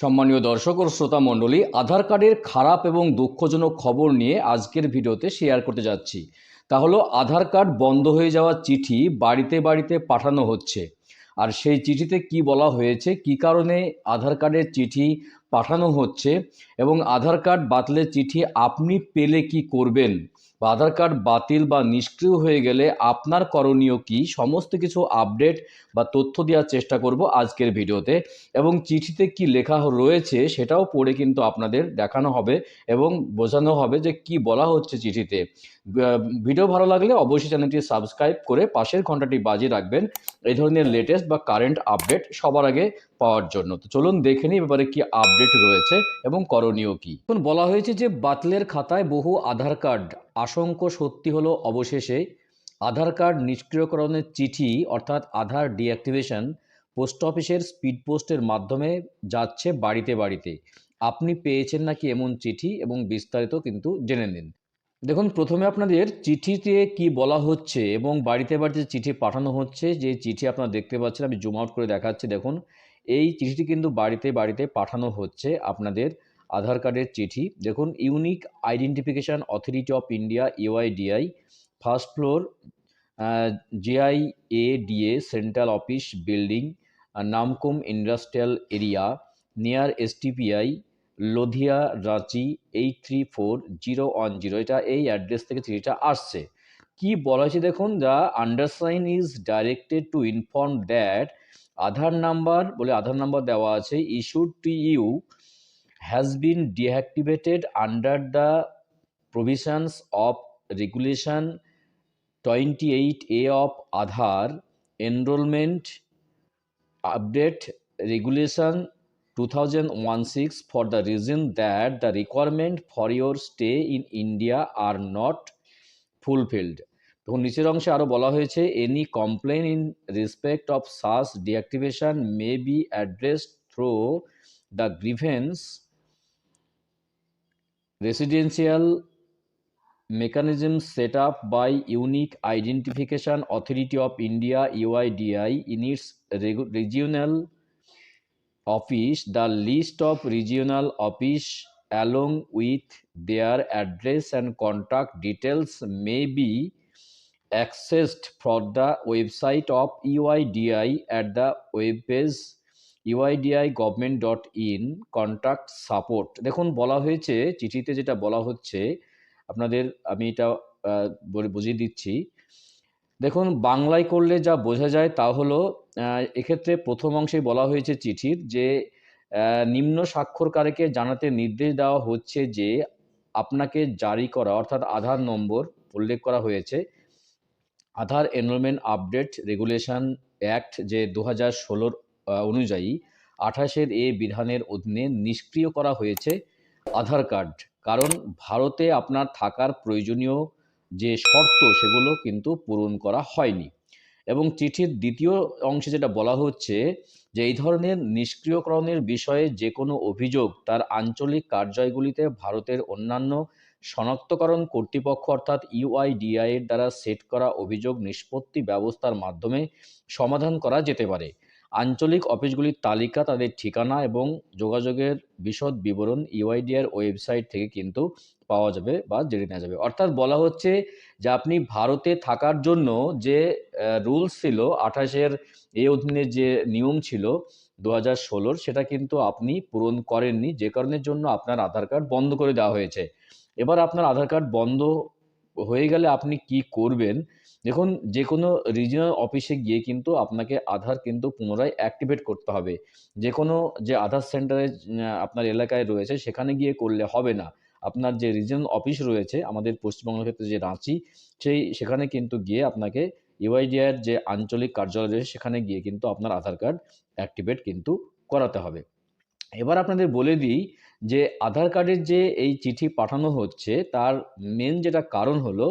সম্মানীয় দর্শক ও শ্রোতা মণ্ডলী আধার কার্ডের খারাপ এবং দুঃখজনক খবর নিয়ে আজকের ভিডিওতে শেয়ার করতে যাচ্ছি তা হলো আধার কার্ড বন্ধ হয়ে যাওয়া চিঠি বাড়িতে বাড়িতে পাঠানো হচ্ছে আর সেই চিঠিতে কি বলা হয়েছে কি কারণে আধার কার্ডের চিঠি পাঠানো হচ্ছে এবং আধার কার্ড বাতলে চিঠি আপনি পেলে কি করবেন বা আধার কার্ড বাতিল বা নিষ্ক্রিয় হয়ে গেলে আপনার করণীয় কি সমস্ত কিছু আপডেট বা তথ্য দেওয়ার চেষ্টা করব আজকের ভিডিওতে এবং চিঠিতে কি লেখা রয়েছে সেটাও পড়ে কিন্তু আপনাদের দেখানো হবে এবং বোঝানো হবে যে কি বলা হচ্ছে চিঠিতে ভিডিও ভালো লাগলে অবশ্যই চ্যানেলটি সাবস্ক্রাইব করে পাশের ঘন্টাটি বাজিয়ে রাখবেন এই ধরনের লেটেস্ট বা কারেন্ট আপডেট সবার আগে পাওয়ার জন্য তো চলুন দেখে নিই ব্যাপারে কি আপডেট রয়েছে এবং করণীয় কি এখন বলা হয়েছে যে বাতিলের খাতায় বহু আধার কার্ড আশঙ্ক সত্যি হলো অবশেষে আধার কার্ড নিষ্ক্রিয়করণের চিঠি অর্থাৎ আধার ডিঅ্যাক্টিভেশন পোস্ট অফিসের স্পিড পোস্টের মাধ্যমে যাচ্ছে বাড়িতে বাড়িতে আপনি পেয়েছেন নাকি এমন চিঠি এবং বিস্তারিত কিন্তু জেনে নিন দেখুন প্রথমে আপনাদের চিঠিতে কি বলা হচ্ছে এবং বাড়িতে বাড়িতে চিঠি পাঠানো হচ্ছে যে চিঠি আপনারা দেখতে পাচ্ছেন আমি জুম আউট করে দেখাচ্ছি দেখুন এই চিঠিটি কিন্তু বাড়িতে বাড়িতে পাঠানো হচ্ছে আপনাদের আধার কার্ডের চিঠি দেখুন unique identification authority of India UIDAI first floor JIADA central office building Namkum industrial area near STPI Lodhia Ranchi eight three four zero one zero এটা এই অ্যাড্রেস থেকে চিঠিটা আসছে কি বলা হয়েছে দেখুন the undersigned is directed to inform that Aadhaar number বলে আধার নাম্বার দেওয়া আছে issued to you has been deactivated under the provisions of regulation 28a of Aadhaar enrollment update regulation 2016 for the reason that the requirement for your stay in India are not fulfilled. তখন নিচের অংশে আরও বলা হয়েছে any complain in respect of such deactivation may be address through the grievance Residential mechanisms set up by Unique Identification Authority of India UIDAI in its regional office, the list of regional office along with their address and contact details may be accessed from the website of UIDAI at the web page UIDAI government dot in contract support দেখুন বলা হয়েছে চিঠিতে যেটা বলা হচ্ছে আপনাদের আমি এটা বুঝিয়ে দিচ্ছি দেখুন বাংলায় করলে যা বোঝা যায় তা হলো এক্ষেত্রে প্রথম অংশে বলা হয়েছে চিঠির যে নিম্ন স্বাক্ষরকারীকে জানাতে নির্দেশ দেওয়া হচ্ছে যে আপনাকে জারি করা অর্থাৎ আধার নম্বর উল্লেখ করা হয়েছে Aadhaar enrolment update regulation act যে দু হাজার ষোলোর অনুযায়ী আঠাশের এ বিধানের অধীনে নিষ্ক্রিয় করা হয়েছে আধার কার্ড কারণ ভারতে আপনার থাকার প্রয়োজনীয় যে শর্ত সেগুলো কিন্তু পূরণ করা হয়নি এবং চিঠির দ্বিতীয় অংশে যেটা বলা হচ্ছে যে এই ধরনের নিষ্ক্রিয়করণের বিষয়ে যে কোনো অভিযোগ তার আঞ্চলিক কার্যালয়গুলিতে ভারতের অন্যান্য শনাক্তকরণ কর্তৃপক্ষ অর্থাৎ ইউআইডিআই এর দ্বারা সেট করা অভিযোগ নিষ্পত্তি ব্যবস্থার মাধ্যমে সমাধান করা যেতে পারে আঞ্চলিক অফিসগুলির তালিকা তাদের ঠিকানা এবং যোগাযোগের বিশদ বিবরণ ইউআইডিআর ওয়েবসাইট থেকে কিন্তু পাওয়া যাবে বা জেনে নেওয়া যাবে অর্থাৎ বলা হচ্ছে যে আপনি ভারতে থাকার জন্য যে রুলস ছিল আঠাশের এ অধীনে যে নিয়ম ছিল দু হাজার ষোলোর সেটা কিন্তু আপনি পূরণ করেননি যে কারণের জন্য আপনার আধার কার্ড বন্ধ করে দেওয়া হয়েছে এবার আপনার আধার কার্ড বন্ধ হয়ে গেলে আপনি কি করবেন দেখুন যে কোনো রিজিওনাল অফিসে গিয়ে কিন্তু আপনাকে আধার কিন্তু পুনরায় অ্যাক্টিভেট করতে হবে যে কোনো যে আধার সেন্টারে আপনার এলাকায় রয়েছে সেখানে গিয়ে করলে হবে না আপনার যে রিজিওনাল অফিস রয়েছে আমাদের পশ্চিমবঙ্গের ক্ষেত্রে যে রাঁচি সেই সেখানে কিন্তু গিয়ে আপনাকে ইউআইডিআর যে আঞ্চলিক কার্যালয় রয়েছে সেখানে গিয়ে কিন্তু আপনার আধার কার্ড অ্যাক্টিভেট কিন্তু করাতে হবে এবার আপনাদের বলে দিই যে আধার কার্ডের যে এই চিঠি পাঠানো হচ্ছে তার মেন যেটা কারণ হলো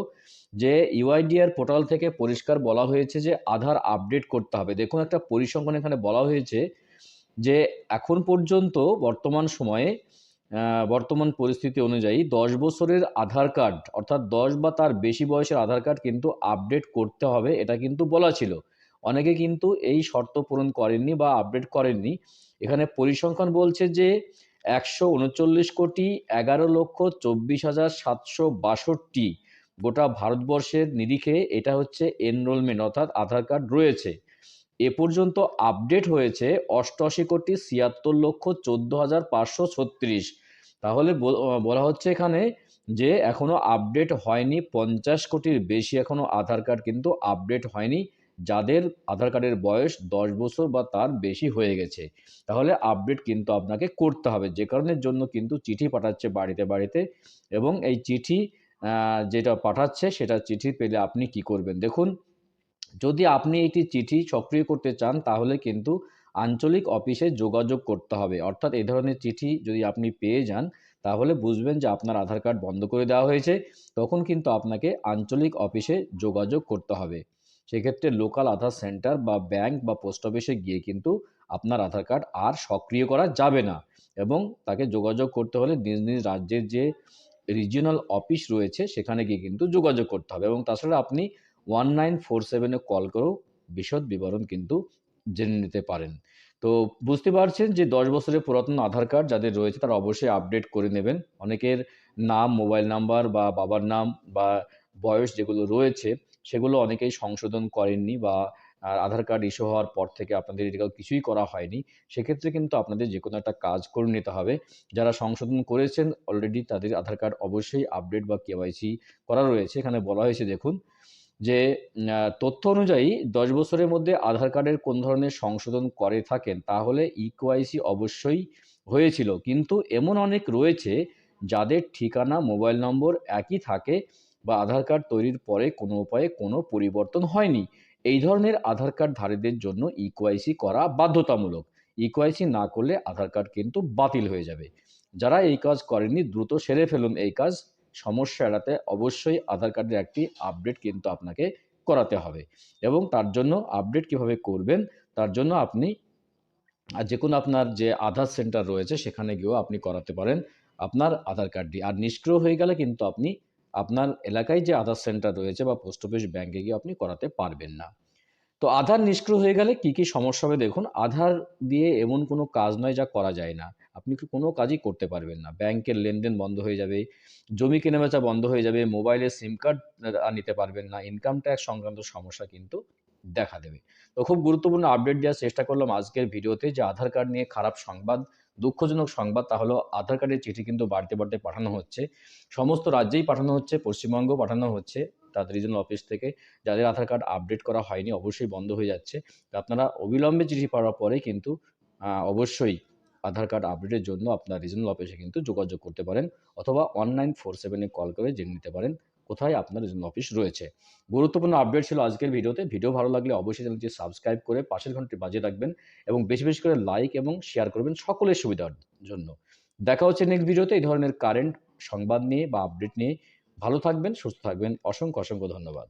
যে ইউআইডিআর পোর্টাল থেকে পরিষ্কার বলা হয়েছে যে আধার আপডেট করতে হবে দেখুন একটা পরিসংখ্যান এখানে বলা হয়েছে যে এখন পর্যন্ত বর্তমান সময়ে বর্তমান পরিস্থিতি অনুযায়ী দশ বছরের আধার কার্ড অর্থাৎ দশ বা তার বেশি বয়সের আধার কার্ড কিন্তু আপডেট করতে হবে এটা কিন্তু বলা ছিল অনেকে কিন্তু এই শর্ত পূরণ করেননি বা আপডেট করেননি এখানে পরিসংখ্যান বলছে যে একশো উনচল্লিশ কোটি এগারো লক্ষ চব্বিশ হাজার সাতশো বাষট্টি গোটা ভারতবর্ষের নিরিখে এটা হচ্ছে এনরোলমেন্ট অর্থাৎ আধার কার্ড রয়েছে এ পর্যন্ত আপডেট হয়েছে অষ্টআশি কোটি ছিয়াত্তর লক্ষ চোদ্দো হাজার পাঁচশো ছত্রিশ তাহলে বলা হচ্ছে এখানে যে এখনও আপডেট হয়নি পঞ্চাশ কোটির বেশি এখনও আধার কার্ড কিন্তু আপডেট হয়নি যাদের আধার কার্ডের বয়স দশ বছর বা তার বেশি হয়ে গেছে তাহলে আপডেট কিন্তু আপনাকে করতে হবে যে কারণের জন্য কিন্তু চিঠি পাঠাচ্ছে বাড়িতে বাড়িতে এবং এই চিঠি যেটা পাঠাচ্ছে সেটা চিঠি পেলে আপনি কি করবেন দেখুন যদি আপনি এটি চিঠি সক্রিয় করতে চান তাহলে কিন্তু আঞ্চলিক অফিসে যোগাযোগ করতে হবে অর্থাৎ এই ধরনের চিঠি যদি আপনি পেয়ে যান তাহলে বুঝবেন যে আপনার আধার কার্ড বন্ধ করে দেওয়া হয়েছে তখন কিন্তু আপনাকে আঞ্চলিক অফিসে যোগাযোগ করতে হবে সেক্ষেত্রে লোকাল আধার সেন্টার বা ব্যাংক বা পোস্ট অফিসে গিয়ে কিন্তু আপনার আধার কার্ড আর সক্রিয় করা যাবে না এবং তাকে যোগাযোগ করতে হলে নিজ নিজ রাজ্যের যে রিজিওনাল অফিস রয়েছে সেখানে গিয়ে কিন্তু যোগাযোগ করতে হবে এবং তাছাড়া আপনি ওয়ান নাইন ফোর সেভেনে কল করেও বিশদ বিবরণ কিন্তু জেনে নিতে পারেন তো বুঝতে পারছেন যে দশ বছরের পুরাতন আধার কার্ড যাদের রয়েছে তারা অবশ্যই আপডেট করে নেবেন অনেকের নাম মোবাইল নাম্বার বা বাবার নাম বা বয়স যেগুলো রয়েছে সেগুলো অনেকেই সংশোধন করেননি বা আর আধার কার্ড ইস্যু হওয়ার পর থেকে আপনাদের এটা কিছুই করা হয়নি সেক্ষেত্রে কিন্তু আপনাদের যে কোনো একটা কাজ করে নিতে হবে যারা সংশোধন করেছেন অলরেডি তাদের আধার কার্ড অবশ্যই আপডেট বা কেওয়াইসি করা রয়েছে এখানে বলা হয়েছে দেখুন যে তথ্য অনুযায়ী দশ বছরের মধ্যে আধার কার্ডের কোন ধরনের সংশোধন করে থাকেন তাহলে ইকোয়াইসি অবশ্যই হয়েছিল কিন্তু এমন অনেক রয়েছে যাদের ঠিকানা মোবাইল নম্বর একই থাকে বা আধার কার্ড তৈরির পরে কোনো উপায়ে কোনো পরিবর্তন হয়নি এই ধরনের আধার কার্ড ধারীদের জন্য ইকোয়াইসি e করা বাধ্যতামূলক ইকোয়াইসি e না করলে আধার কার্ড কিন্তু বাতিল হয়ে যাবে যারা এই কাজ করেননি দ্রুত সেরে ফেলুন এই কাজ সমস্যা এড়াতে অবশ্যই আধার কার্ডের একটি আপডেট কিন্তু আপনাকে করাতে হবে এবং তার জন্য আপডেট কিভাবে করবেন তার জন্য আপনি যে কোনো আপনার যে আধার সেন্টার রয়েছে সেখানে গিয়েও আপনি করাতে পারেন আপনার আধার কার্ডটি আর নিষ্ক্রিয় হয়ে গেলে কিন্তু আপনি আপনার এলাকায় যে আধার সেন্টার রয়েছে বা পোস্ট অফিস ব্যাংকে গিয়ে আপনি করাতে পারবেন না তো আধার নিষ্ক্রিয় হয়ে গেলে কি কি সমস্যা হবে দেখুন আধার দিয়ে এমন কোনো কাজ নয় যা করা যায় না আপনি কোনো কাজই করতে পারবেন না ব্যাংকের লেনদেন বন্ধ হয়ে যাবে জমি কেনাবেচা বন্ধ হয়ে যাবে মোবাইলে সিম কার্ড নিতে পারবেন না ইনকাম ট্যাক্স সংক্রান্ত সমস্যা কিন্তু দেখা দেবে তো খুব গুরুত্বপূর্ণ আপডেট দেওয়ার চেষ্টা করলাম আজকের ভিডিওতে যে আধার কার্ড নিয়ে খারাপ সংবাদ দুঃখজনক সংবাদ তা হলো আধার কার্ডের চিঠি কিন্তু বাড়তে বাড়তে পাঠানো হচ্ছে সমস্ত রাজ্যেই পাঠানো হচ্ছে পশ্চিমবঙ্গ পাঠানো হচ্ছে তাদের রিজনাল অফিস থেকে যাদের আধার কার্ড আপডেট করা হয়নি অবশ্যই বন্ধ হয়ে যাচ্ছে আপনারা অবিলম্বে চিঠি পাওয়ার পরে কিন্তু অবশ্যই আধার কার্ড আপডেটের জন্য আপনার রিজনাল অফিসে কিন্তু যোগাযোগ করতে পারেন অথবা অনলাইন ফোর সেভেনে কল করে জেনে নিতে পারেন কোথায় আপনার জন্য অফিস রয়েছে গুরুত্বপূর্ণ আপডেট ছিল আজকের ভিডিওতে ভিডিও ভালো লাগলে অবশ্যই চ্যানেলটি সাবস্ক্রাইব করে পাশের ঘন্টি বাজিয়ে রাখবেন এবং বেশি বেশি করে লাইক এবং শেয়ার করবেন সকলের সুবিধার জন্য দেখা হচ্ছে নেক্সট ভিডিওতে এই ধরনের কারেন্ট সংবাদ নিয়ে বা আপডেট নিয়ে ভালো থাকবেন সুস্থ থাকবেন অসংখ্য অসংখ্য ধন্যবাদ